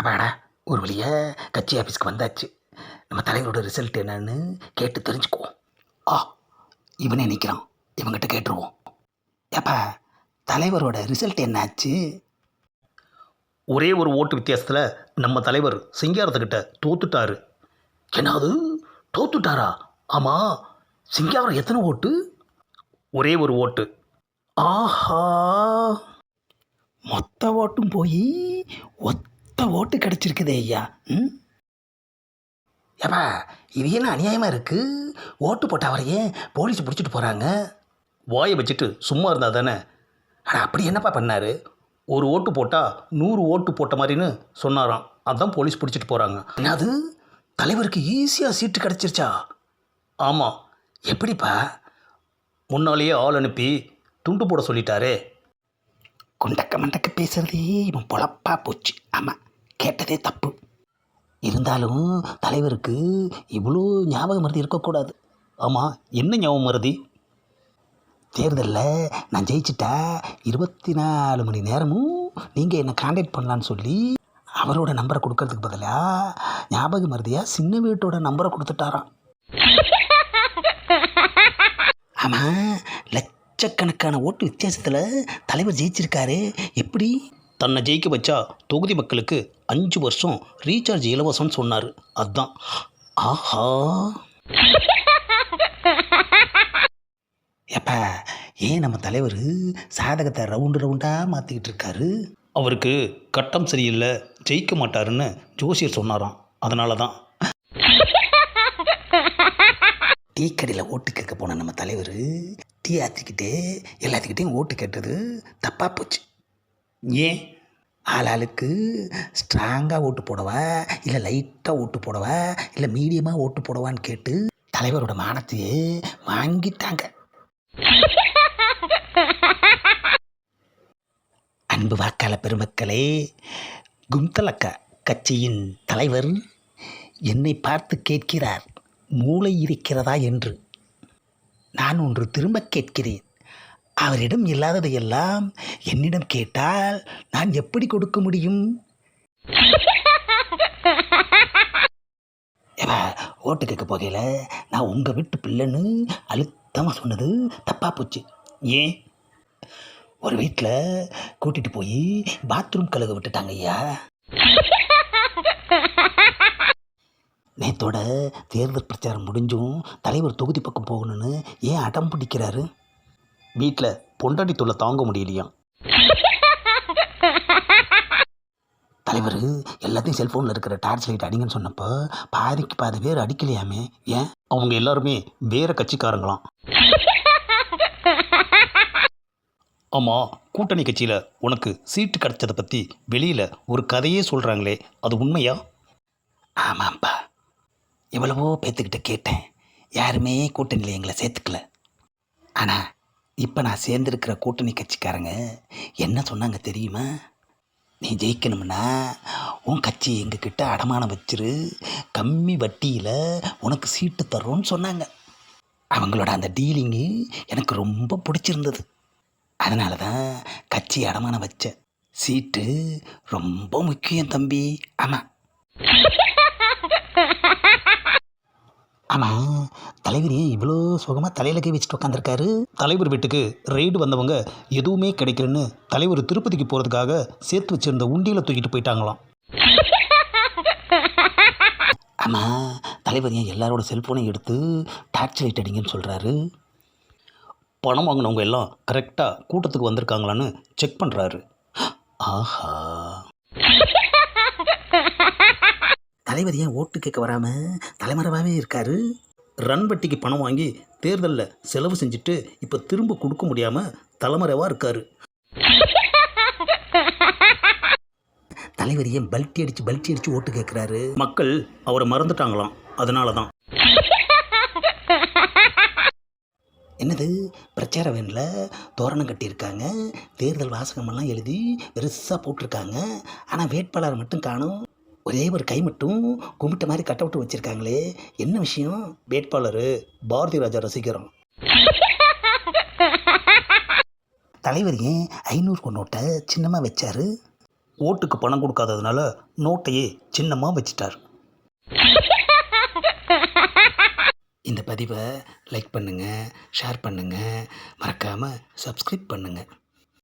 அப்பாடா ஒரு வழியாக கட்சி ஆஃபீஸ்க்கு வந்தாச்சு. நம்ம தலைவரோட ரிசல்ட் என்னன்னு கேட்டு தெரிஞ்சுக்குவோம். ஆ இவனே நிற்கிறான் இவங்கிட்ட கேட்டுருவோம். ஏப்பா தலைவரோட ரிசல்ட் என்னாச்சு? ஒரே ஒரு ஓட்டு வித்தியாசத்தில் நம்ம தலைவர் சிங்காரத்துக்கிட்ட தோத்துட்டாரு. என்னது? தோத்துட்டாரா? ஆமாம் சிங்காரம் எத்தனை ஓட்டு? ஒரே ஒரு ஓட்டு. ஆஹா. மொத்த ஓட்டும் போய் ஒத்த ஓட்டு கிடச்சிருக்குதே ஐயா. ம்? ஏப்பா இது என்ன அநியாயமாக இருக்குது ஓட்டு போட்ட அவரையே போலீஸ் பிடிச்சிட்டு போகிறாங்க வாயை வச்சுட்டு சும்மா இருந்தா தானே? ஆனால் அப்படி என்னப்பா பண்ணார்? ஒரு ஓட்டு போட்டால் நூறு ஓட்டு போட்ட மாதிரின்னு சொன்னாராம். அதான் போலீஸ் பிடிச்சிட்டு போகிறாங்க என்னது? தலைவருக்கு ஈஸியாக சீட்டு கிடச்சிருச்சா? ஆமாம் எப்படிப்பா? முன்னாலேயே ஆள் அனுப்பி துண்டு போட சொல்லிட்டாரே. குண்டக்க மண்டக்க பேசுறதே இவன் பொழப்பா போச்சு. ஆமாம் கேட்டதே தப்பு. இருந்தாலும் தலைவருக்கு இவ்வளோ ஞாபகம் மருதி இருக்கக்கூடாது. ஆமாம் என்ன ஞாபகம் மருதி? தேர்தலில் நான் ஜெயிச்சிட்டா இருபத்தி நாலு மணி நேரமும் நீங்கள் என்னை காண்டாக்ட் பண்ணலான்னு சொல்லி அவரோட நம்பரை கொடுக்கறதுக்கு பதிலாக ஞாபக மருதியாக சின்ன வீட்டோட நம்பரை கொடுத்துட்டாராம். ஆமாம் லட்சக்கணக்கான ஓட்டு வித்தியாசத்தில் தலைவர் ஜெயிச்சிருக்காரு. எப்படி? தன்னை ஜெயிக்க வச்சா தொகுதி மக்களுக்கு அஞ்சு வருஷம் ரீசார்ஜ் இலவசம்னு சொன்னார். அதான். ஆஹா. எப்பா ஏன் நம்ம தலைவர் சாதகத்தை ரவுண்டு ரவுண்டாக மாற்றிக்கிட்டு இருக்காரு? அவருக்கு கட்டம் சரியில்லை ஜெயிக்க மாட்டாருன்னு ஜோசியர் சொன்னாராம். அதனால தான் டீ கடையில் ஓட்டு கேட்க போன நம்ம தலைவர் டீ ஆற்றிக்கிட்டே எல்லாத்துக்கிட்டையும் ஓட்டு கேட்டது தப்பாக போச்சு. ஏன்? ஆளாளுக்கு ஸ்ட்ராங்காக ஓட்டு போடவா? இல்லை லைட்டாக ஓட்டு போடவா? இல்லை மீடியமாக ஓட்டு போடவான்னு கேட்டு தலைவரோட மானத்தையே வாங்கிட்டாங்க. அன்பு வாக்காள பெருமக்களே கும்தலக்கா கட்சியின் தலைவர் என்னை பார்த்து கேட்கிறார் மூளை இருக்கிறதா என்று. நான் ஒன்று திரும்ப கேட்கிறேன். அவரிடம் இல்லாததையெல்லாம் என்னிடம் கேட்டால் நான் எப்படி கொடுக்க முடியும்? ஓட்டு கேட்க போகையில் நான் உங்கள் வீட்டு பிள்ளைன்னு அழுத்தமாக சொன்னது தப்பாக போச்சு. ஏன்? ஒரு வீட்டில் கூட்டிகிட்டு போய் பாத்ரூம் கழுக விட்டுட்டாங்க ஐயா. நேத்தோட தேர்தல் பிரச்சாரம் முடிஞ்சும் தலைவர் தொகுதி பக்கம் போகணும்னு ஏன் அடம் பிடிக்கிறாரு? வீட்டில் பொண்டாட்டி தொல்லை தாங்க முடியலையா? தலைவர் எல்லாத்தையும் செல்ஃபோனில் இருக்கிற டார்ச் லைட் அடிங்கன்னு சொன்னப்போ பாதிக்கு பாதி பேர் அடிக்கலையாமே ஏன்? அவங்க எல்லாருமே வேற கட்சிக்காரங்களாம். ஆமாம் கூட்டணி கட்சியில் உனக்கு சீட்டு கிடைச்சதை பற்றி வெளியில் ஒரு கதையே சொல்கிறாங்களே அது உண்மையா? ஆமாம்ப்பா எவ்வளவோ பேத்துக்கிட்ட கேட்டேன். யாருமே கூட்டணியில் எங்களை சேர்த்துக்கல. ஆனால் இப்போ நான் சேர்ந்துருக்கிற கூட்டணி கட்சிக்காரங்க என்ன சொன்னாங்க தெரியுமா? நீ ஜெயிக்கணும்னா உன் கட்சி எங்ககிட்ட அடமானம் வச்சிரு கம்மி வட்டியில் உனக்கு சீட்டு தர்றோன்னு சொன்னாங்க. அவங்களோட அந்த டீலிங்கு எனக்கு ரொம்ப பிடிச்சிருந்தது. அதனால தான் கட்சி அடமானம் வச்சேன் சீட்டு ரொம்ப முக்கியம் தம்பி. ஆமாம் ஆனால் தலைவர் ஏன் இவ்வளோ சுகமாக தலையில் கை வச்சுட்டு உட்காந்துருக்காரு தலைவர் வீட்டுக்கு ரெய்டு வந்தவங்க எதுவுமே கிடைக்கலன்னு தலைவர் திருப்பதிக்கு போகிறதுக்காக சேர்த்து வச்சிருந்த உண்டியில் தூக்கிட்டு போயிட்டாங்களாம். ஆனால் தலைவர் ஏன் எல்லாரோட செல்ஃபோனையும் எடுத்து டார்ச் லைட் அடிங்கன்னு சொல்கிறாரு பணம் வாங்கினவங்க எல்லாம் கரெக்டாக கூட்டத்துக்கு வந்திருக்காங்களான்னு செக் பண்ணுறாரு ஆஹா. தலைவர் ஏன் ஓட்டு கேட்க வராமல் தலைமறைவாகவே இருக்காரு? ரன்பட்டிக்கு பணம் வாங்கி தேர்தலில் செலவு செஞ்சுட்டு இப்போ திரும்ப கொடுக்க முடியாமல் தலைமறைவாக இருக்காரு. தலைவர் ஏன் பல்ட்டி அடித்து பல்ட்டி அடித்து ஓட்டு கேட்குறாரு? மக்கள் அவரை மறந்துட்டாங்களாம். அதனால தான் என்னது? பிரச்சார வேனில் தோரணம் கட்டியிருக்காங்க. தேர்தல் வாசகமெல்லாம் எழுதி பெருசாக போட்டிருக்காங்க. ஆனால் வேட்பாளர் மட்டும் காணும். ஒரே ஒரு கை மட்டும் கும்பிட்ட மாதிரி கட் அவுட் வச்சுருக்காங்களே. என்ன விஷயம்? வேட்பாளர் பாரதி ராஜா ரசிகரம். தலைவர் ஏன் ஐநூறு நோட்டை சின்னமாக வச்சார்? ஓட்டுக்கு பணம் கொடுக்காததுனால நோட்டையே சின்னமாக வச்சிட்டார். இந்த பதிவை லைக் பண்ணுங்கள் ஷேர் பண்ணுங்கள் மறக்காமல் சப்ஸ்கிரைப் பண்ணுங்கள்